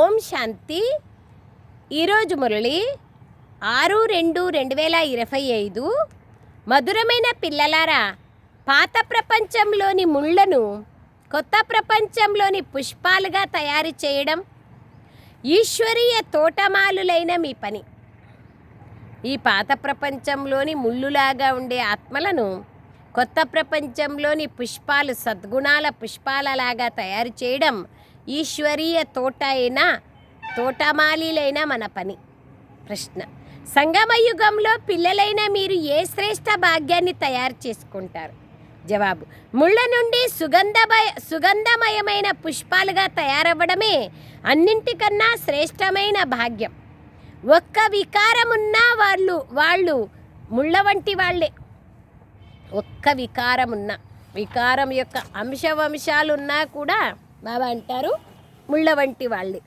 ఓం శాంతి. ఈరోజు మురళి ఆరు రెండు రెండు వేల ఇరవై ఐదు మధురమైన పిల్లలారా పాత ప్రపంచంలోని ముళ్ళను కొత్త ప్రపంచంలోని పుష్పాలుగా తయారు చేయడం ఈశ్వరీయ తోటమాలులైన మీ పని. ఈ పాత ప్రపంచంలోని ముళ్ళులాగా ఉండే ఆత్మలను కొత్త ప్రపంచంలోని పుష్పాలు సద్గుణాల పుష్పాలలాగా తయారు చేయడం ఈశ్వరీయ తోట అయినా తోటమాలీలైన మన పని. ప్రశ్న. సంగమయుగంలో పిల్లలైన మీరు ఏ శ్రేష్ట భాగ్యాన్ని తయారు చేసుకుంటారు? జవాబు. ముళ్ళ నుండి సుగంధమయ సుగంధమయమైన పుష్పాలుగా తయారవ్వడమే అన్నింటికన్నా శ్రేష్టమైన భాగ్యం. ఒక్క వికారమున్నా వాళ్ళు వాళ్ళు ముళ్ళ వంటి వాళ్ళే. ఒక్క వికారం వికారం యొక్క అంశవంశాలు ఉన్నా కూడా బాబా అంటారు ముళ్ళ వంటి వాళ్ళే.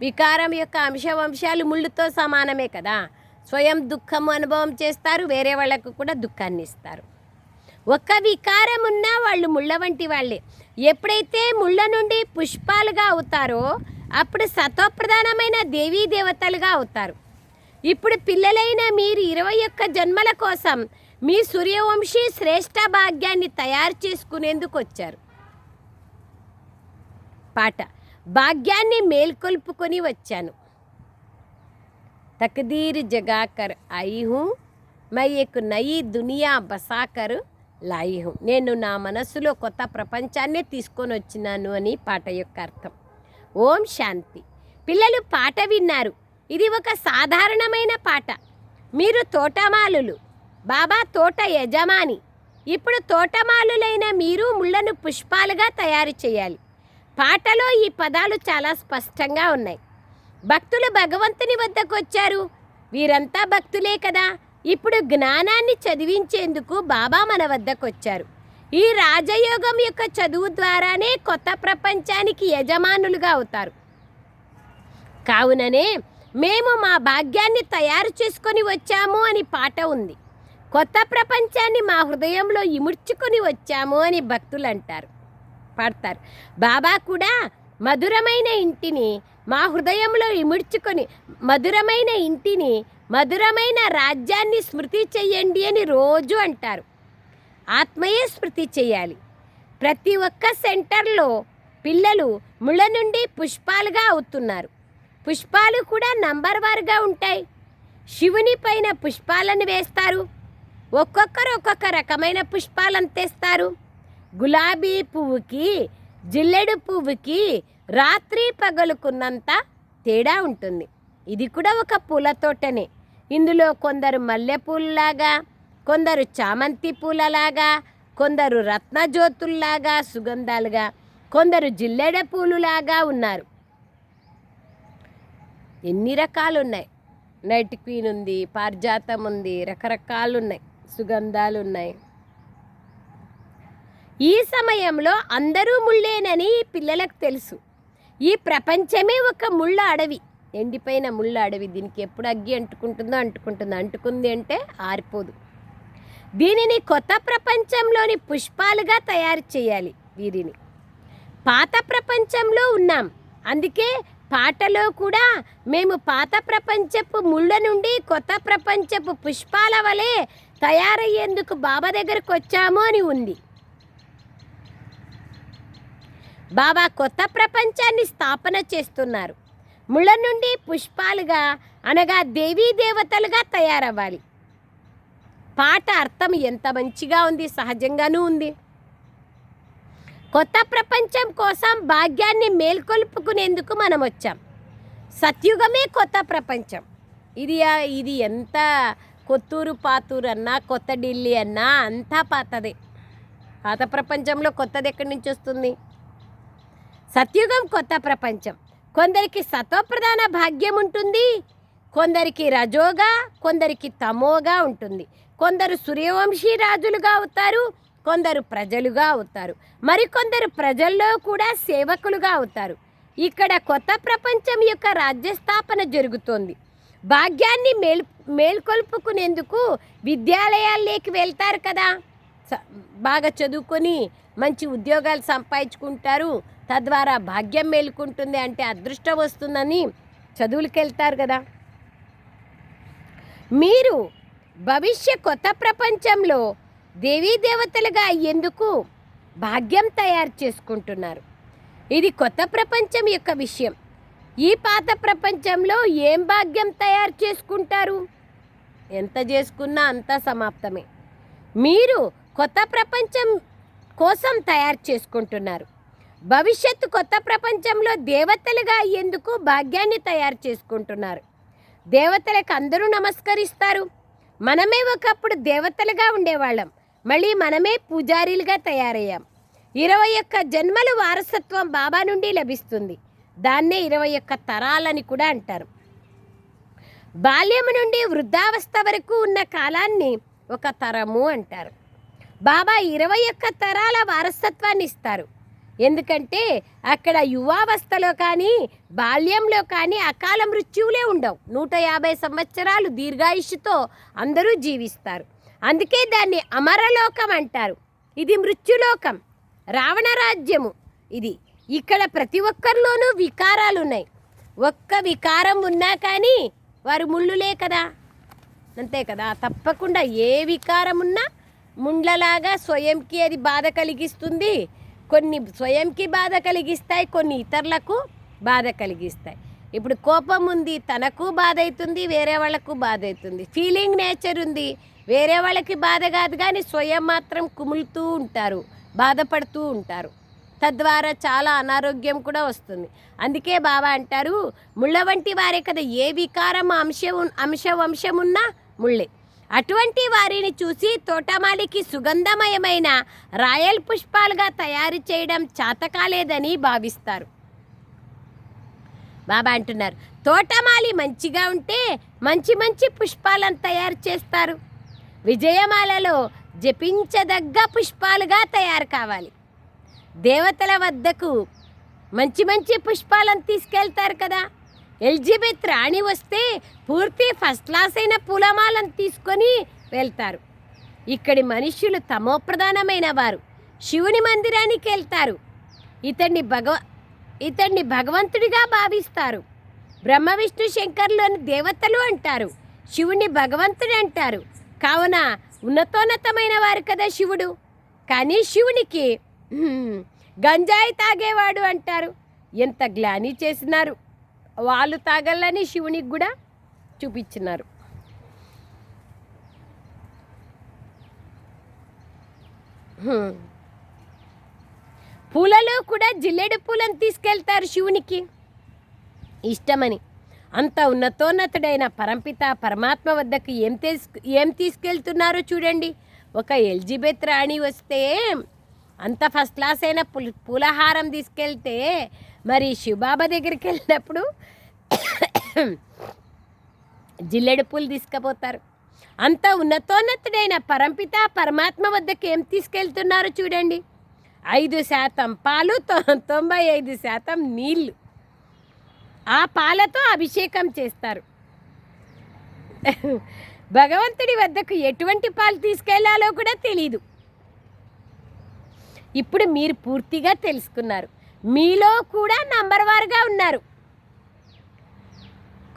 వికారం యొక్క అంశవంశాలు ముళ్ళుతో సమానమే కదా. స్వయం దుఃఖము అనుభవం చేస్తారు వేరే వాళ్ళకు కూడా దుఃఖాన్ని ఇస్తారు. ఒక్క వికారం ఉన్నా వాళ్ళు ముళ్ళ వంటి వాళ్ళే. ఎప్పుడైతే ముళ్ళ నుండి పుష్పాలుగా అవుతారో అప్పుడు సత్వప్రధానమైన దేవీ దేవతలుగా అవుతారు. ఇప్పుడు పిల్లలైన మీరు ఇరవై ఒక్క జన్మల కోసం మీ సూర్యవంశీ శ్రేష్ట భాగ్యాన్ని తయారు చేసుకునేందుకు వచ్చారు. పాట. భాగ్యాన్ని మేల్కొల్పుకొని వచ్చాను. తకదీర్ జగాకర్ ఐ హూ మై ఎక్ నయి దునియా బసాకర్ లాయి హూ నేను నా మనసులో కొత్త ప్రపంచాన్నే తీసుకొని వచ్చినాను అని పాట యొక్క అర్థం. ఓం శాంతి. పిల్లలు పాట విన్నారు. ఇది ఒక సాధారణమైన పాట. మీరు తోటమాలులు బాబా తోట యజమాని. ఇప్పుడు తోటమాలులైన మీరు ముళ్ళను పుష్పాలుగా తయారు చేయాలి. పాటలో ఈ పదాలు చాలా స్పష్టంగా ఉన్నాయి. భక్తులు భగవంతుని వద్దకు వచ్చారు వీరంతా భక్తులే కదా. ఇప్పుడు జ్ఞానాన్ని చదివించేందుకు బాబా మన వద్దకు వచ్చారు ఈ రాజయోగం యొక్క చదువు ద్వారానే కొత్త ప్రపంచానికి యజమానులుగా అవుతారు. కావుననే మేము మా భాగ్యాన్ని తయారు చేసుకొని వచ్చాము అని పాట ఉంది. కొత్త ప్రపంచాన్ని మా హృదయంలో ఇముడ్చుకొని వచ్చాము అని భక్తులు అంటారు పాడతారు. బాబా కూడా మధురమైన ఇంటిని మా హృదయంలో ఇముడ్చుకొని మధురమైన ఇంటిని మధురమైన రాజ్యాన్ని స్మృతి చెయ్యండి అని రోజు అంటారు. ఆత్మయే స్మృతి చేయాలి ప్రతి ఒక్క సెంటర్లో పిల్లలు ముళ్ళ నుండి పుష్పాలుగా అవుతున్నారు. పుష్పాలు కూడా నంబర్ వారుగా ఉంటాయి. శివుని పైన పుష్పాలను వేస్తారు. ఒక్కొక్కరు ఒక్కొక్క రకమైన పుష్పాలను తెస్తారు. గులాబీ పువ్వుకి జిల్లెడు పువ్వుకి రాత్రి పగలుకున్నంత తేడా ఉంటుంది. ఇది కూడా ఒక పూల తోటనే. ఇందులో కొందరు మల్లెపూలలాగా కొందరు చామంతి పూలలాగా కొందరు రత్నజ్యోతుల్లాగా సుగంధాలుగా కొందరు జిల్లెడ పూలులాగా ఉన్నారు. ఎన్ని రకాలు ఉన్నాయి నైట్ క్వీన్ ఉంది పారిజాతం ఉంది రకరకాలు ఉన్నాయి సుగంధాలు ఉన్నాయి ఈ సమయంలో అందరూ ముళ్ళేనని పిల్లలకు తెలుసు. ఈ ప్రపంచమే ఒక ముళ్ళ అడవి. ఎండిపోయిన ముళ్ళ అడవి దీనికి ఎప్పుడు అగ్గి అంటుకుంటుందో అంటుకుంటుందో. అంటుకుంది అంటే ఆరిపోదు. దీనిని కొత్త ప్రపంచంలోని పుష్పాలుగా తయారు చేయాలి వీరిని. పాత ప్రపంచంలో ఉన్నాం. అందుకే పాటలో కూడా మేము పాత ప్రపంచపు ముళ్ళ నుండి కొత్త ప్రపంచపు పుష్పాల వలె తయారయ్యేందుకు బాబా దగ్గరకు వచ్చాము అని ఉంది. బాబా కొత్త ప్రపంచాన్ని స్థాపన చేస్తున్నారు. ముళ్ళ నుండి పుష్పాలుగా అనగా దేవీ దేవతలుగా తయారవ్వాలి. పాట అర్థం ఎంత మంచిగా ఉంది సహజంగానూ ఉంది. కొత్త ప్రపంచం కోసం భాగ్యాన్ని మేల్కొల్పుకునేందుకు మనం వచ్చాం సత్యుగమే కొత్త ప్రపంచం. ఇది ఇది ఎంత కొత్తూరు పాతూరు అన్నా కొత్త ఢిల్లీ అన్నా అంతా పాతదే. పాత ప్రపంచంలో కొత్తది ఎక్కడి నుంచి వస్తుంది? సత్యుగం కొత్త ప్రపంచం. కొందరికి సత్వప్రధాన భాగ్యం ఉంటుంది కొందరికి రజోగా కొందరికి తమోగా ఉంటుంది. కొందరు సూర్యవంశీ రాజులుగా అవుతారు కొందరు ప్రజలుగా అవుతారు. మరికొందరు ప్రజల్లో కూడా సేవకులుగా అవుతారు. ఇక్కడ కొత్త ప్రపంచం యొక్క రాజ్యస్థాపన జరుగుతోంది. భాగ్యాన్ని మేల్ మేల్కొల్పుకునేందుకు విద్యాలయాల్లోకి వెళ్తారు కదా. స- బాగా చదువుకొని మంచి ఉద్యోగాలు సంపాదించుకుంటారు. తద్వారా భాగ్యం మేలుకుంటుంది అంటే అదృష్టం వస్తుందని చదువులకు వెళ్తారు కదా. మీరు భవిష్య కొత్త ప్రపంచంలో దేవీ దేవతలుగా అయ్యేందుకు భాగ్యం తయారు చేసుకుంటున్నారు. ఇది కొత్త ప్రపంచం యొక్క విషయం. ఈ పాత ప్రపంచంలో ఏం భాగ్యం తయారు చేసుకుంటారు? ఎంత చేసుకున్నా అంతా సమాప్తమే. మీరు కొత్త ప్రపంచం కోసం తయారు చేసుకుంటున్నారు. భవిష్యత్తు కొత్త ప్రపంచంలో దేవతలుగా అయ్యేందుకు భాగ్యాన్ని తయారు చేసుకుంటున్నారు. దేవతలకు అందరూ నమస్కరిస్తారు. మనమే ఒకప్పుడు దేవతలుగా ఉండేవాళ్ళం. మళ్ళీ మనమే పూజారీలుగా తయారయ్యాం. ఇరవై ఒక్క జన్మలు వారసత్వం బాబా నుండి లభిస్తుంది. దాన్నే ఇరవై ఒక్క తరాలని కూడా అంటారు. బాల్యము నుండి వృద్ధావస్థ వరకు ఉన్న కాలాన్ని ఒక తరము అంటారు. బాబా ఇరవై ఒక్క తరాల వారసత్వాన్ని ఇస్తారు. ఎందుకంటే అక్కడ యువావస్థలో కానీ బాల్యంలో కానీ అకాల మృత్యువులే ఉండవు. నూట యాభై సంవత్సరాలు దీర్ఘాయుష్తో అందరూ జీవిస్తారు. అందుకే దాన్ని అమరలోకం అంటారు. ఇది మృత్యులోకం. రావణ రాజ్యము ఇది. ఇక్కడ ప్రతి ఒక్కరిలోనూ వికారాలు ఉన్నాయి ఒక్క వికారం ఉన్నా కానీ వారు ముళ్ళులే కదా. అంతే కదా. తప్పకుండా ఏ వికారం ఉన్నా ముండ్లలాగా స్వయంకి అది బాధ కలిగిస్తుంది. కొన్ని స్వయంకి బాధ కలిగిస్తాయి కొన్ని ఇతరులకు బాధ కలిగిస్తాయి. ఇప్పుడు కోపం ఉంది తనకు బాధ అవుతుంది వేరే వాళ్ళకు బాధ అవుతుంది. ఫీలింగ్ నేచర్ ఉంది. వేరే వాళ్ళకి బాధ కాదు కానీ స్వయం మాత్రం కుములుతూ ఉంటారు బాధపడుతూ ఉంటారు. తద్వారా చాలా అనారోగ్యం కూడా వస్తుంది. అందుకే బాబా అంటారు ముళ్ళ వంటి వారే కదా ఏ వికారం అంశం అంశ వంశమున్నా ఉన్నా ముళ్ళే. అటువంటి వారిని చూసి తోటమాలికి సుగంధమయమైన రాయల్ పుష్పాలుగా తయారు చేయడం చాతకాలేదని భావిస్తారు. బాబా అంటున్నారు తోటమాలి మంచిగా ఉంటే మంచి మంచి పుష్పాలను తయారు చేస్తారు. విజయమాలలో జపించదగ్గ పుష్పాలుగా తయారు కావాలి. దేవతల వద్దకు మంచి మంచి పుష్పాలను తీసుకెళ్తారు కదా. ఎలిజబెత్ రాణి వస్తే పూర్తి ఫస్ట్ క్లాస్ అయిన పూలమాలను తీసుకొని వెళ్తారు. ఇక్కడి మనుష్యులు తమోప్రధానమైన వారు. శివుని మందిరానికి వెళ్తారు. ఇతన్ని భగవ ఇతన్ని భగవంతుడిగా భావిస్తారు. బ్రహ్మ విష్ణు శంకర్లోని దేవతలు అంటారు. శివుణ్ణి భగవంతుడు అంటారు. కావున ఉన్నతోన్నతమైన వారు కదా శివుడు. కానీ శివునికి గంజాయి తాగేవాడు అంటారు. ఎంత గ్లాని చేసినారు. వాళ్ళు తాగలని శివునికి కూడా చూపించినారు. పూలలో కూడా జిల్లెడు పూలను తీసుకెళ్తారు శివునికి. ఇష్టమని. అంత ఉన్నతోన్నతుడైన పరంపిత పరమాత్మ వద్దకు ఏం తీసుకు ఏం తీసుకెళ్తున్నారో చూడండి. ఒక ఎలిజబెత్ రాణి వస్తే అంత ఫస్ట్ క్లాస్ అయిన పుల్ పూలహారం తీసుకెళ్తే మరి శివబాబా దగ్గరికి వెళ్ళినప్పుడు జిల్లెడు పూలు తీసుకుపోతారు. అంత ఉన్నతోన్నతుడైన పరంపిత పరమాత్మ వద్దకు ఏం తీసుకెళ్తున్నారు చూడండి. ఐదు శాతం పాలు తొంభై ఐదు శాతం నీళ్ళు ఆ పాలతో అభిషేకం చేస్తారు. భగవంతుడి వద్దకు ఎటువంటి పాలు తీసుకెళ్ళాలో కూడా తెలీదు. ఇప్పుడు మీరు పూర్తిగా తెలుసుకున్నారు. మీలో కూడా నంబర్ వారుగా ఉన్నారు.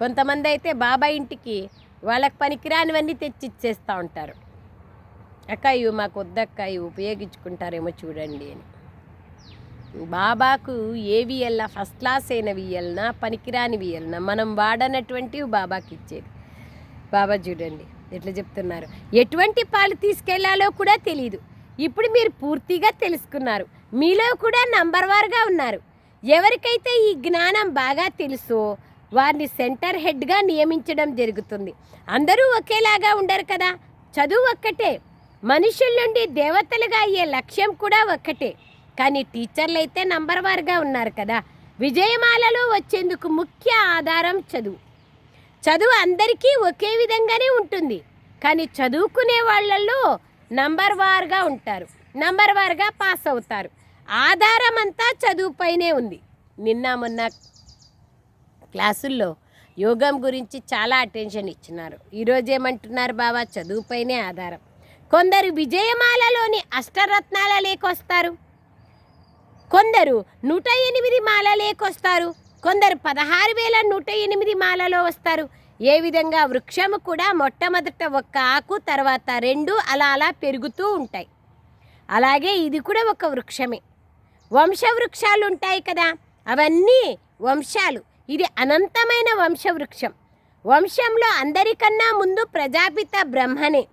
కొంతమంది అయితే బాబాయ్ ఇంటికి వాళ్ళకి పనికిరానివన్నీ తెచ్చి ఇచ్చేస్తూ ఉంటారు. అక్క ఇవి మాకు వద్దక్క ఇవి ఉపయోగించుకుంటారేమో చూడండి అని. బాబాకు ఏవి వెళ్ళినా ఫస్ట్ క్లాస్ అయినవి వెళ్ళినా పనికిరానివి వెళ్ళినా మనం వాడనటువంటివి బాబాకి ఇచ్చేది. బాబా చూడండి ఎట్లా చెప్తున్నారు? ఎటువంటి పాలు తీసుకెళ్ళాలో కూడా తెలియదు ఇప్పుడు మీరు పూర్తిగా తెలుసుకున్నారు. మీలో కూడా నంబర్ వారుగా ఉన్నారు. ఎవరికైతే ఈ జ్ఞానం బాగా తెలుసో వారిని సెంటర్ హెడ్గా నియమించడం జరుగుతుంది. అందరూ ఒకేలాగా ఉండరు కదా? చదువు ఒక్కటే. మనుషుల నుండి దేవతలుగా అయ్యే లక్ష్యం కూడా ఒక్కటే. కానీ టీచర్లు అయితే నంబర్ వారుగా ఉన్నారు కదా? విజయమాలలో వచ్చేందుకు ముఖ్య ఆధారం చదువు. చదువు అందరికీ ఒకే విధంగానే ఉంటుంది. కానీ చదువుకునే వాళ్ళల్లో నంబర్ వార్గా ఉంటారు. నంబర్ వార్గా పాస్ అవుతారు. ఆధారం అంతా చదువుపైనే ఉంది. నిన్న మొన్న క్లాసుల్లో యోగం గురించి చాలా అటెన్షన్ ఇచ్చినారు. ఈరోజు ఏమంటున్నారు బాబా చదువుపైనే ఆధారం. కొందరు విజయమాలలోని అష్టరత్నాల లేకొస్తారు. కొందరు నూట ఎనిమిది మాలలేకొస్తారు కొందరు పదహారు వేల నూట ఎనిమిది మాలలో వస్తారు. ఏ విధంగా వృక్షము కూడా మొట్టమొదట ఒక్క ఆకు తర్వాత రెండు అలా అలా పెరుగుతూ ఉంటాయి. అలాగే ఇది కూడా ఒక వృక్షమే. వంశవృక్షాలు ఉంటాయి కదా అవన్నీ వంశాలు. ఇది అనంతమైన వంశవృక్షం. వంశంలో అందరికన్నా ముందు ప్రజాపిత బ్రహ్మనే.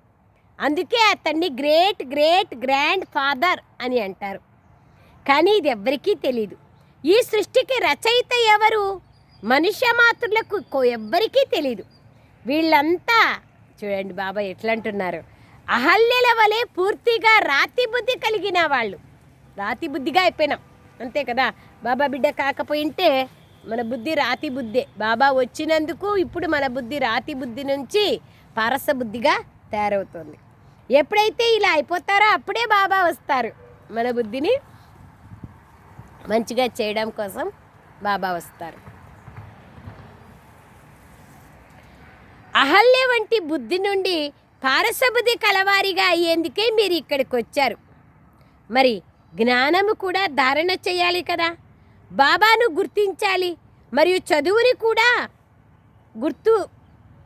అందుకే అతన్ని గ్రేట్ గ్రేట్ గ్రాండ్ ఫాదర్ అని అంటారు. కానీ ఇది ఎవ్వరికీ తెలీదు. ఈ సృష్టికి రచయిత ఎవరు? మనుష్య మాతృలకు ఎవ్వరికీ తెలీదు. వీళ్ళంతా చూడండి బాబా ఎట్లా అంటున్నారు అహల్యల వలె పూర్తిగా రాతి బుద్ధి కలిగిన వాళ్ళు. రాతి బుద్ధిగా అయిపోయినాం. అంతే కదా? బాబా బిడ్డ కాకపోయింటే మన బుద్ధి రాతి బుద్ధే. బాబా వచ్చినందుకు ఇప్పుడు మన బుద్ధి రాతి బుద్ధి నుంచి పారస బుద్ధిగా తయారవుతుంది. ఎప్పుడైతే ఇలా అయిపోతారో అప్పుడే బాబా వస్తారు. మన బుద్ధిని మంచిగా చేయడం కోసం బాబా వస్తారు. అహల్య వంటి బుద్ధి నుండి పారసబుద్ధి కలవారిగా అయ్యేందుకే మీరు ఇక్కడికి వచ్చారు మరి జ్ఞానము కూడా ధారణ చేయాలి కదా? బాబాను గుర్తించాలి మరియు చదువుని కూడా గుర్తు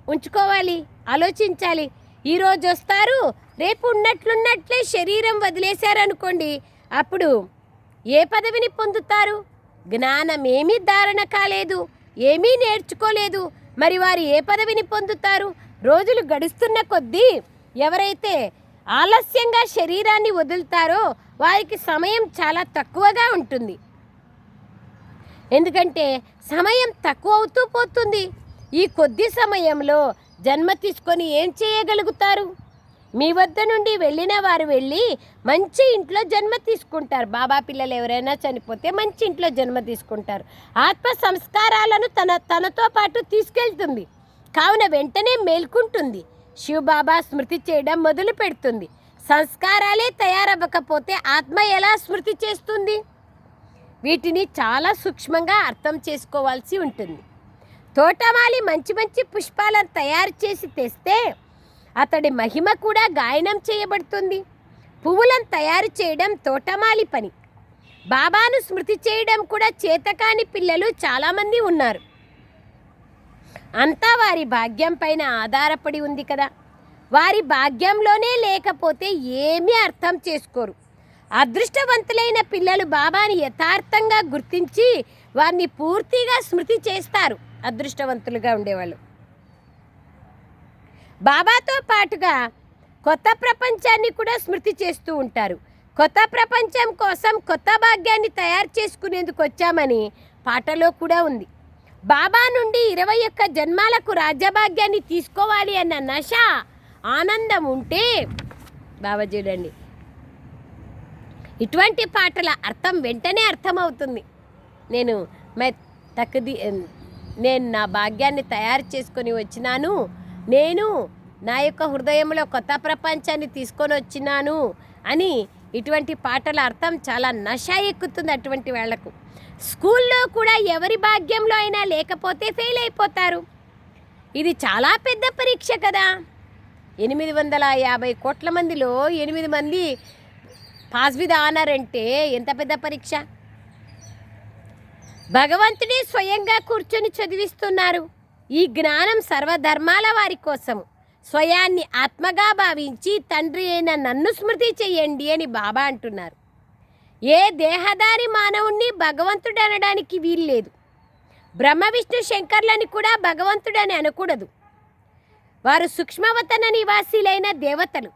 ఉంచుకోవాలి ఆలోచించాలి. ఈరోజు వస్తారు రేపు ఉన్నట్లున్నట్లే శరీరం వదిలేశారనుకోండి అప్పుడు ఏ పదవిని పొందుతారు? జ్ఞానం ఏమీ ధారణ కాలేదు ఏమీ నేర్చుకోలేదు మరి వారు ఏ పదవిని పొందుతారు? రోజులు గడుస్తున్న కొద్దీ ఎవరైతే ఆలస్యంగా శరీరాన్ని వదులుతారో వారికి సమయం చాలా తక్కువగా ఉంటుంది. ఎందుకంటే సమయం తక్కువ అవుతూ పోతుంది. ఈ కొద్ది సమయంలో జన్మ తీసుకొని ఏం చేయగలుగుతారు? మీ వద్ద నుండి వెళ్ళిన వారు వెళ్ళి మంచి ఇంట్లో జన్మ తీసుకుంటారు. బాబా పిల్లలు ఎవరైనా చనిపోతే మంచి ఇంట్లో జన్మ తీసుకుంటారు. ఆత్మ సంస్కారాలను తన తనతో పాటు తీసుకెళ్తుంది. కావున వెంటనే మేల్కుంటుంది. శివబాబా స్మృతి చేయడం మొదలు పెడుతుంది. సంస్కారాలే తయారవ్వకపోతే ఆత్మ ఎలా స్మృతి చేస్తుంది? వీటిని చాలా సూక్ష్మంగా అర్థం చేసుకోవాల్సి ఉంటుంది. తోటమాలి మంచి మంచి పుష్పాలను తయారు చేసి తెస్తే అతడి మహిమ కూడా గాయనం చేయబడుతుంది. పువ్వులను తయారు చేయడం తోటమాలి పని. బాబాను స్మృతి చేయడం కూడా చేతకాని పిల్లలు చాలామంది ఉన్నారు. అంతా వారి భాగ్యం పైన ఆధారపడి ఉంది కదా. వారి భాగ్యంలోనే లేకపోతే ఏమీ అర్థం చేసుకోరు. అదృష్టవంతులైన పిల్లలు బాబాని యథార్థంగా గుర్తించి వారిని పూర్తిగా స్మృతి చేస్తారు. అదృష్టవంతులుగా ఉండేవాళ్ళు. బాబాతో పాటుగా కొత్త ప్రపంచాన్ని కూడా స్మృతి చేస్తూ ఉంటారు. కొత్త ప్రపంచం కోసం కొత్త భాగ్యాన్ని తయారు చేసుకునేందుకు వచ్చామని పాటలో కూడా ఉంది. బాబా నుండి ఇరవై ఒక్క జన్మాలకు రాజ్యభాగ్యాన్ని తీసుకోవాలి అన్న నశ ఆనందం ఉంటే బాబా చూడండి. ఇటువంటి పాటల అర్థం వెంటనే అర్థమవుతుంది. నేను మే తక్కుది నేను నా భాగ్యాన్ని తయారు చేసుకొని వచ్చినాను. నేను నా యొక్క హృదయంలో కొత్త ప్రపంచాన్ని తీసుకొని వచ్చినాను అని ఇటువంటి పాటల అర్థం చాలా నష ఎక్కుతుంది అటువంటి వాళ్ళకు స్కూల్లో కూడా ఎవరి భాగ్యంలో అయినా లేకపోతే ఫెయిల్ అయిపోతారు. ఇది చాలా పెద్ద పరీక్ష కదా. ఎనిమిది వందల యాభై కోట్ల మందిలో ఎనిమిది మంది పాస్ విత్ ఆనర్ అంటే ఎంత పెద్ద పరీక్ష? భగవంతుడే స్వయంగా కూర్చొని చదివిస్తున్నారు. ఈ జ్ఞానం సర్వధర్మాల వారి కోసం స్వయాన్ని ఆత్మగా భావించి తండ్రి అయిన నన్ను స్మృతి చెయ్యండి అని బాబా అంటున్నారు. ఏ దేహదారి మానవుణ్ణి భగవంతుడు అనడానికి వీల్లేదు. బ్రహ్మ విష్ణు శంకర్లని కూడా భగవంతుడని అనకూడదు. వారు సూక్ష్మవతన నివాసీలైన దేవతలు.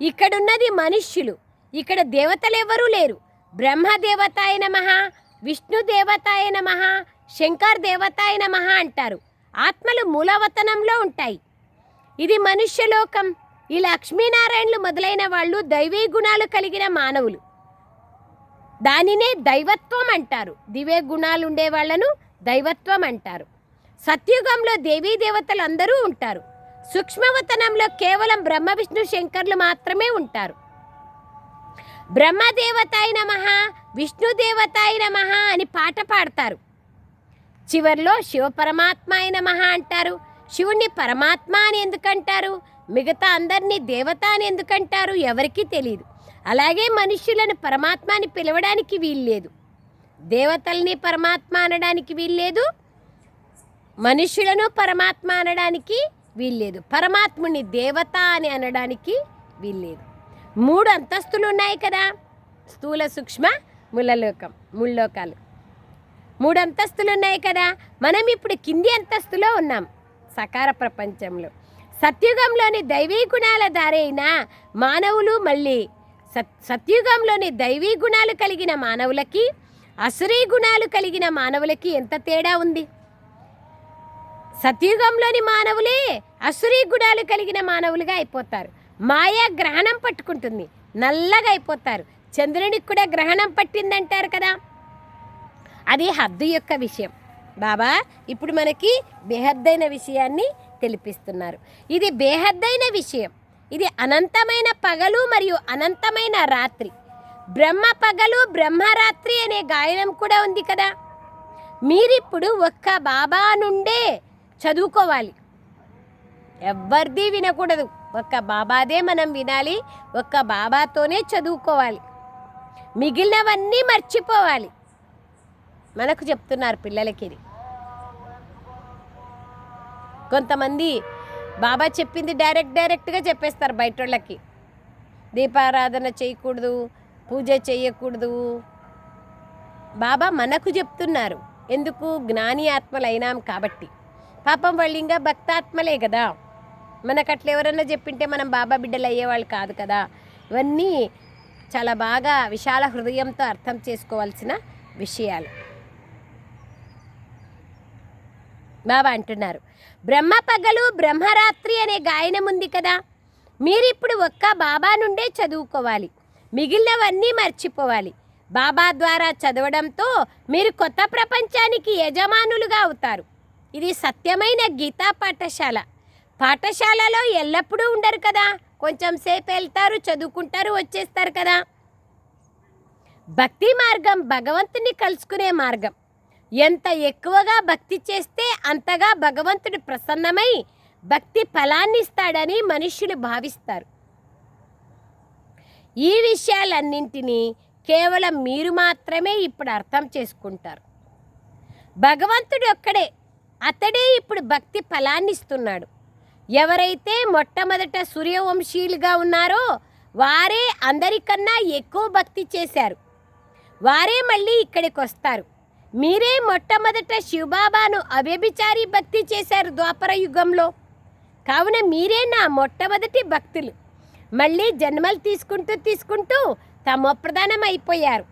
ఇక్కడున్నది మనుష్యులు. ఇక్కడ దేవతలెవరూ లేరు. బ్రహ్మ అయిన మహా విష్ణు దేవతాయ మహా శంకర్ దేవతాయ మహా అంటారు. ఆత్మలు మూలవతనంలో ఉంటాయి. ఇది మనుష్యలోకం. ఈ లక్ష్మీనారాయణలు మొదలైన వాళ్ళు దైవీ గుణాలు కలిగిన మానవులు. దానినే దైవత్వం అంటారు. దివే గుణాలు ఉండే వాళ్ళను దైవత్వం అంటారు. సత్యుగంలో దేవీ దేవతలు అందరూ ఉంటారు. సూక్ష్మవతనంలో కేవలం బ్రహ్మ విష్ణు శంకర్లు మాత్రమే ఉంటారు. బ్రహ్మదేవతాయ నమః విష్ణుదేవతాయ నమః అని పాట పాడతారు. చివర్లో శివ పరమాత్మ అయిన నమః అంటారు. శివుణ్ణి పరమాత్మ అని ఎందుకంటారు? మిగతా అందరినీ దేవత అని ఎందుకంటారు? ఎవరికీ తెలియదు అలాగే మనుష్యులను పరమాత్మ అని పిలవడానికి వీల్లేదు. దేవతల్ని పరమాత్మ అనడానికి వీల్లేదు. మనుషులను పరమాత్మ అనడానికి వీల్లేదు. పరమాత్ముని దేవత అని అనడానికి వీల్లేదు. మూడు అంతస్తులు ఉన్నాయి కదా. స్థూల సూక్ష్మ ములలోకం ముల్లోకాలు. మూడు అంతస్తులు ఉన్నాయి కదా. మనం ఇప్పుడు కింది అంతస్తులో ఉన్నాం. సకార ప్రపంచంలో. సత్యుగంలోని దైవీ గుణాల దారైన మానవులు మళ్ళీ. సత్ సత్యుగంలోని దైవీ గుణాలు కలిగిన మానవులకి అసురీ గుణాలు కలిగిన మానవులకి ఎంత తేడా ఉంది? సత్యుగంలోని మానవులే అసురీ గుణాలు కలిగిన మానవులుగా అయిపోతారు. మాయా గ్రహణం పట్టుకుంటుంది. నల్లగా అయిపోతారు. చంద్రునికి కూడా గ్రహణం పట్టిందంటారు కదా. అది హద్దు యొక్క విషయం. బాబా ఇప్పుడు మనకి బేహద్దైన విషయాన్ని తెలిపిస్తున్నారు. ఇది బేహద్దైన విషయం. ఇది అనంతమైన పగలు మరియు అనంతమైన రాత్రి. బ్రహ్మ పగలు బ్రహ్మరాత్రి అనే గాయనం కూడా ఉంది కదా. మీరిప్పుడు ఒక్క బాబా నుండే చదువుకోవాలి. ఎవరిది వినకూడదు. ఒక్క బాబాదే మనం వినాలి. ఒక్క బాబాతోనే చదువుకోవాలి. మిగిలినవన్నీ మర్చిపోవాలి. మనకు చెప్తున్నారు పిల్లలకి ఇది కొంతమంది బాబా చెప్పింది డైరెక్ట్ డైరెక్ట్గా చెప్పేస్తారు బయట వాళ్ళకి దీపారాధన చేయకూడదు పూజ చేయకూడదు. బాబా మనకు చెప్తున్నారు. ఎందుకు? జ్ఞాని ఆత్మలు అయినాం కాబట్టి. పాపం వాళ్ళు ఇంకా భక్తాత్మలే కదా. మనకు అట్లా ఎవరన్నా చెప్పింటే మనం బాబా బిడ్డలు అయ్యేవాళ్ళు కాదు కదా. ఇవన్నీ చాలా బాగా విశాల హృదయంతో అర్థం చేసుకోవాల్సిన విషయాలు. బాబా అంటున్నారు. బ్రహ్మ పగలు బ్రహ్మరాత్రి అనే గాయనం ఉంది కదా. మీరిప్పుడు ఒక్క బాబా నుండే చదువుకోవాలి. మిగిలినవన్నీ మర్చిపోవాలి. బాబా ద్వారా చదవడంతో మీరు కొత్త ప్రపంచానికి యజమానులుగా అవుతారు. ఇది సత్యమైన గీతా పాఠశాల. పాఠశాలలో ఎల్లప్పుడూ ఉండరు కదా. కొంచెం సేపు వెళ్తారు చదువుకుంటారు వచ్చేస్తారు కదా. భక్తి మార్గం భగవంతుని కలుసుకునే మార్గం. ఎంత ఎక్కువగా భక్తి చేస్తే అంతగా భగవంతుడు ప్రసన్నమై భక్తి ఫలాన్ని ఇస్తాడని మనుష్యులు భావిస్తారు. ఈ విషయాలన్నింటినీ కేవలం మీరు మాత్రమే ఇప్పుడు అర్థం చేసుకుంటారు. భగవంతుడు ఒక్కడే అతడే ఇప్పుడు భక్తి ఫలాన్ని ఇస్తున్నాడు. ఎవరైతే మొట్టమొదట సూర్యవంశీయులుగా ఉన్నారో వారే అందరికన్నా ఎక్కువ భక్తి చేశారు. వారే మళ్ళీ ఇక్కడికి వస్తారు మీరే మొట్టమొదట శివబాబాను అవ్యభిచారి భక్తి చేశారు ద్వాపర యుగంలో. కావున మీరే నా మొట్టమొదటి భక్తులు. మళ్ళీ జన్మలు తీసుకుంటూ తీసుకుంటూ తమ ప్రధానం అయిపోయారు.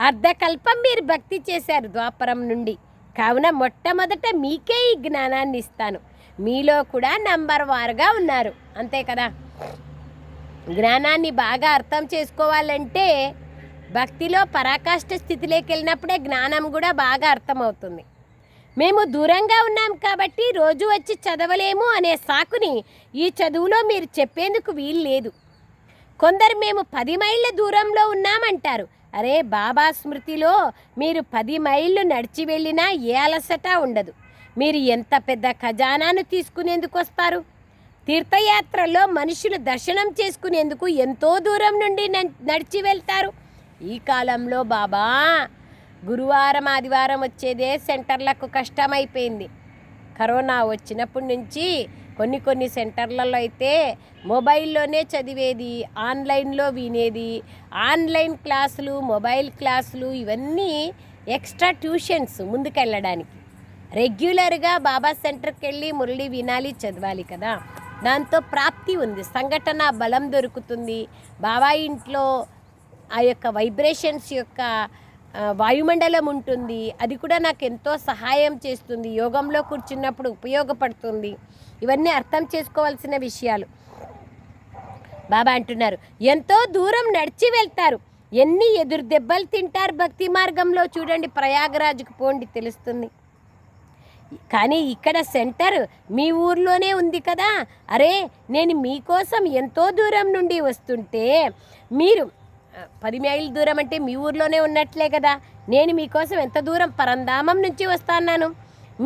అర్ధకల్పం మీరు భక్తి చేశారు ద్వాపరం నుండి. కావున మొట్టమొదట మీకే ఈ జ్ఞానాన్ని ఇస్తాను. మీలో కూడా నంబర్ వారుగా ఉన్నారు. అంతే కదా? జ్ఞానాన్ని బాగా అర్థం చేసుకోవాలంటే భక్తిలో పరాకాష్ఠ స్థితిలోకి వెళ్ళినప్పుడే జ్ఞానం కూడా బాగా అర్థమవుతుంది. మేము దూరంగా ఉన్నాం కాబట్టి రోజు వచ్చి చదవలేము అనే సాకుని ఈ చదువులో మీరు చెప్పేందుకు వీలు లేదు కొందరు మేము పది మైళ్ళ దూరంలో ఉన్నామంటారు. అరే బాబా స్మృతిలో మీరు పది మైళ్ళు నడిచి వెళ్ళినా ఏ అలసట ఉండదు. మీరు ఎంత పెద్ద ఖజానాను తీసుకునేందుకు వస్తారు? తీర్థయాత్రలో మనుషులు దర్శనం చేసుకునేందుకు ఎంతో దూరం నుండి న- నడిచి వెళ్తారు. ఈ కాలంలో బాబా గురువారం ఆదివారం వచ్చేదే సెంటర్లకు కష్టమైపోయింది. కరోనా వచ్చినప్పటి నుంచి కొన్ని కొన్ని సెంటర్లలో అయితే మొబైల్లోనే చదివేది ఆన్లైన్లో వినేది ఆన్లైన్ క్లాసులు మొబైల్ క్లాసులు ఇవన్నీ ఎక్స్ట్రా ట్యూషన్స్ ముందుకెళ్ళడానికి. రెగ్యులర్గా బాబా సెంటర్కి వెళ్ళి మురళి వినాలి చదవాలి కదా. దాంతో ప్రాప్తి ఉంది సంఘటన బలం దొరుకుతుంది. బాబా ఇంట్లో ఆ యొక్క వైబ్రేషన్స్ యొక్క వాయుమండలం ఉంటుంది. అది కూడా నాకు ఎంతో సహాయం చేస్తుంది. యోగంలో కూర్చున్నప్పుడు ఉపయోగపడుతుంది. ఇవన్నీ అర్థం చేసుకోవాల్సిన విషయాలు. బాబా అంటున్నారు ఎంతో దూరం నడిచి వెళ్తారు. ఎన్ని ఎదురు దెబ్బలు తింటారు భక్తి మార్గంలో చూడండి. ప్రయాగరాజుకు పోండి తెలుస్తుంది. కానీ ఇక్కడ సెంటర్ మీ ఊర్లోనే ఉంది కదా. అరే నేను మీకోసం ఎంతో దూరం నుండి వస్తుంటే మీరు పది మైళ్ళు దూరం అంటే మీ ఊర్లోనే ఉన్నట్లే కదా. నేను మీకోసం ఎంత దూరం పరంధామం నుంచి వస్తాను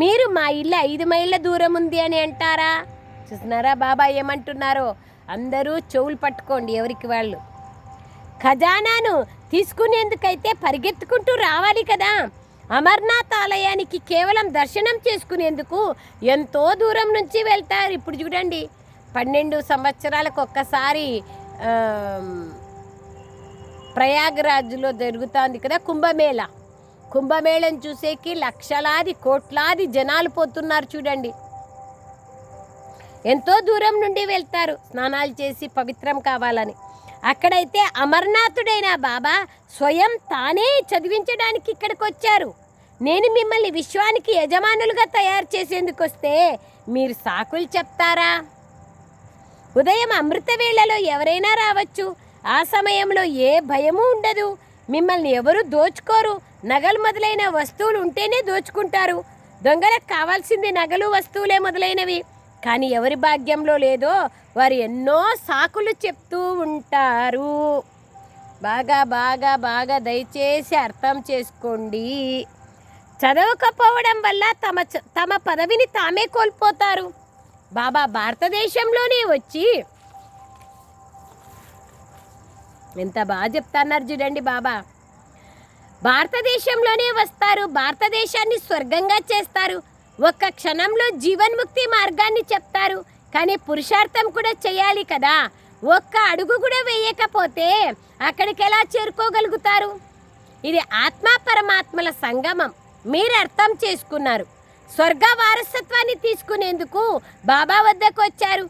మీరు మా ఇల్లు ఐదు మైళ్ళ దూరం ఉంది అని అంటారా? చూస్తున్నారా బాబా ఏమంటున్నారో? అందరూ చెవులు పట్టుకోండి ఎవరికి వాళ్ళు. ఖజానాను తీసుకునేందుకైతే పరిగెత్తుకుంటూ రావాలి కదా. అమర్నాథ్ ఆలయానికి కేవలం దర్శనం చేసుకునేందుకు ఎంతో దూరం నుంచి వెళ్తారు. ఇప్పుడు చూడండి పన్నెండు సంవత్సరాలకు ఒక్కసారి ప్రయాగరాజ్లో జరుగుతోంది కదా కుంభమేళ. కుంభమేళను చూసేకి లక్షలాది కోట్లాది జనాలు పోతున్నారు చూడండి. ఎంతో దూరం నుండి వెళ్తారు స్నానాలు చేసి పవిత్రం కావాలని. అక్కడైతే అమర్నాథుడైన బాబా స్వయం తానే చదివించడానికి ఇక్కడికి వచ్చారు. నేను మిమ్మల్ని విశ్వానికి యజమానులుగా తయారు చేసేందుకు వస్తే మీరు సాకులు చెప్తారా? ఉదయం అమృత వేళలో ఎవరైనా రావచ్చు. ఆ సమయంలో ఏ భయము ఉండదు. మిమ్మల్ని ఎవరు దోచుకోరు. నగలు మొదలైన వస్తువులు ఉంటేనే దోచుకుంటారు. దొంగలకు కావాల్సింది నగలు వస్తువులే మొదలైనవి. కానీ ఎవరి భాగ్యంలో లేదో వారు ఎన్నో సాకులు చెప్తూ ఉంటారు. బాగా బాగా బాగా దయచేసి అర్థం చేసుకోండి. చదవకపోవడం వల్ల తమ చ- తమ పదవిని తామే కోల్పోతారు. బాబా భారతదేశంలోనే వచ్చి ఎంత బాగా చెప్తున్నారు చూడండి బాబా. భారతదేశంలోనే వస్తారు భారతదేశాన్ని స్వర్గంగా చేస్తారు. ఒక్క క్షణంలో జీవన్ముక్తి మార్గాన్ని చెప్తారు. కానీ పురుషార్థం కూడా చేయాలి కదా. ఒక్క అడుగు కూడా వేయకపోతే అక్కడికి ఎలా చేరుకోగలుగుతారు? ఇది ఆత్మ పరమాత్మల సంగమం. మీరు అర్థం చేసుకున్నారు. స్వర్గ వారసత్వాన్ని తీసుకునేందుకు బాబా వద్దకు వచ్చారు.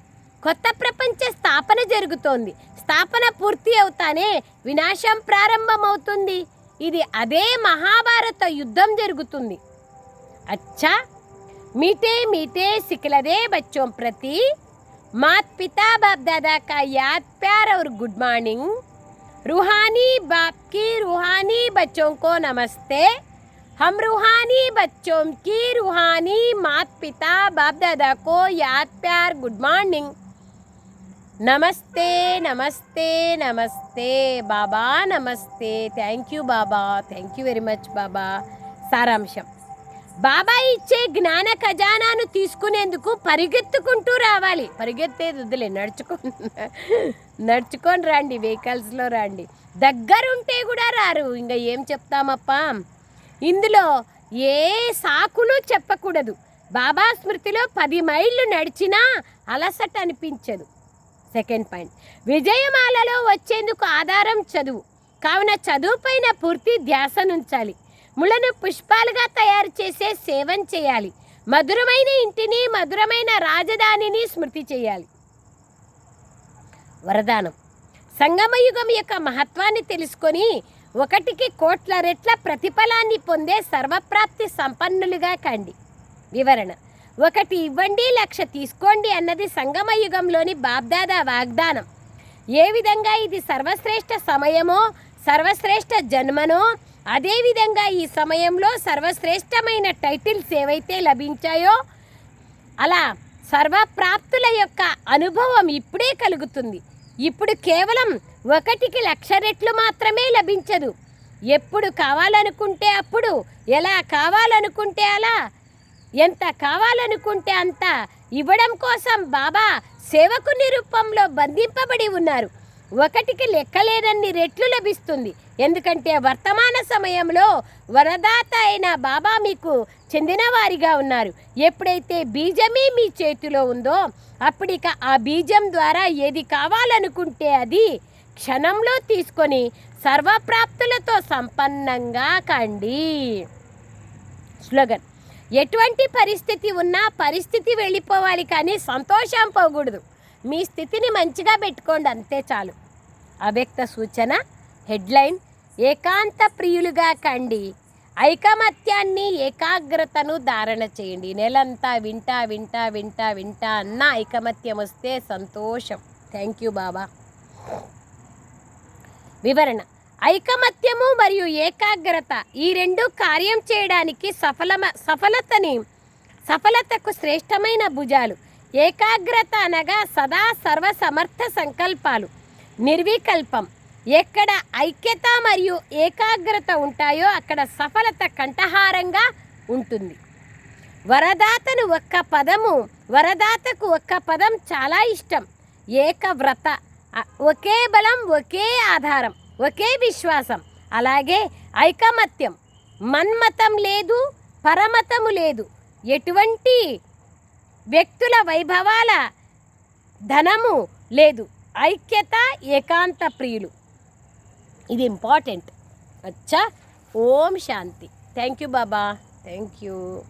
కొత్త ప్రపంచ స్థాపన జరుగుతోంది. స్థాపన పూర్తి అవుతానే వినాశం ప్రారంభమవుతుంది ఇది అదే మహాభారత యుద్ధం జరుగుతుంది अच्छा मीठे मीठे सिखलदे बच्चों प्रति मात पिता बाप दादा का याद प्यार और गुड मॉर्निंग रूहानी बाप की रूहानी बच्चों को नमस्ते हम रूहानी बच्चों की रूहानी मात पिता बाप दादा को याद प्यार गुड मॉर्निंग నమస్తే నమస్తే నమస్తే బాబా నమస్తే. Thank you Baba. Thank you very much Baba. సారాంశం. బాబా ఇచ్చే జ్ఞాన ఖజానాను తీసుకునేందుకు పరిగెత్తుకుంటూ రావాలి. పరిగెత్తేది వద్దులే నడుచుకొని నడుచుకొని రండి వెహికల్స్లో రండి. దగ్గరుంటే కూడా రారు. ఇంకా ఏం చెప్తామప్పా? ఇందులో ఏ సాకులు చెప్పకూడదు. బాబా స్మృతిలో పది మైళ్ళు నడిచినా అలసట అనిపించదు. Second point. విజయమాలలో వచ్చేందుకు ఆధారం చదువు. కావున చదువుపైన పూర్తి ధ్యాసనుంచాలి ముళ్ళను పుష్పాలుగా తయారు చేసే సేవం చేయాలి. మధురమైన ఇంటిని మధురమైన రాజధానిని స్మృతి చేయాలి. వరదానం. సంగమయుగం యొక్క మహత్వాన్ని తెలుసుకొని ఒకటికి కోట్ల రెట్ల ప్రతిఫలాన్ని పొందే సర్వప్రాప్తి సంపన్నులుగా కండి. వివరణ. ఒకటి ఇవ్వండి లక్ష తీసుకోండి అన్నది సంగమ యుగంలోని బాబ్దాదా వాగ్దానం. ఏ విధంగా ఇది సర్వశ్రేష్ఠ సమయమో సర్వశ్రేష్ఠ జన్మనో అదేవిధంగా ఈ సమయంలో సర్వశ్రేష్టమైన టైటిల్స్ ఏవైతే లభించాయో అలా సర్వప్రాప్తుల యొక్క అనుభవం ఇప్పుడే కలుగుతుంది. ఇప్పుడు కేవలం ఒకటికి లక్ష రెట్లు మాత్రమే లభించదు. ఎప్పుడు కావాలనుకుంటే అప్పుడు ఎలా కావాలనుకుంటే అలా ఎంత కావాలనుకుంటే అంత ఇవ్వడం కోసం బాబా సేవకుని రూపంలో బంధింపబడి ఉన్నారు. ఒకటికి లెక్కలేనన్ని రెట్లు లభిస్తుంది. ఎందుకంటే వర్తమాన సమయంలో వరదాత అయిన బాబా మీకు చెందినవారిగా ఉన్నారు. ఎప్పుడైతే బీజమే మీ చేతిలో ఉందో అప్పుడిక ఆ బీజం ద్వారా ఏది కావాలనుకుంటే అది క్షణంలో తీసుకొని సర్వప్రాప్తులతో సంపన్నంగా కండి. స్లోగన్ ఎటువంటి పరిస్థితి ఉన్నా పరిస్థితి వెళ్ళిపోవాలి కానీ సంతోషం పోకూడదు. మీ స్థితిని మంచిగా పెట్టుకోండి అంతే చాలు. అవ్యక్త సూచన హెడ్లైన్ ఏకాంత ప్రియులుగా కండి. ఐకమత్యాన్ని ఏకాగ్రతను ధారణ చేయండి. నెలంతా వింటా వింటా వింటా వింటా అన్న ఐకమత్యం వస్తే సంతోషం. Thank you Baba. వివరణ ఐకమత్యము మరియు ఏకాగ్రత ఈ రెండు కార్యం చేయడానికి సఫలమ సఫలతని సఫలతకు శ్రేష్టమైన భుజాలు. ఏకాగ్రత అనగా సదా సర్వసమర్థ సంకల్పాలు. నిర్వికల్పం. ఎక్కడ ఐక్యత మరియు ఏకాగ్రత ఉంటాయో అక్కడ సఫలత కంఠహారంగా ఉంటుంది. వరదాతను ఒక్క పదము వరదాతకు ఒక్క పదం చాలా ఇష్టం. ఏకవ్రత. ఒకే బలం ఒకే ఆధారం. ఒకే విశ్వాసం. అలాగే ఐకమత్యం. మన్మతం లేదు పరమతము లేదు. ఎటువంటి వ్యక్తుల వైభవాల ధనము లేదు. ఐక్యత ఏకాంత ప్రియులు. ఇది ఇంపార్టెంట్. అచ్చా. ఓం శాంతి. Thank you Baba. Thank you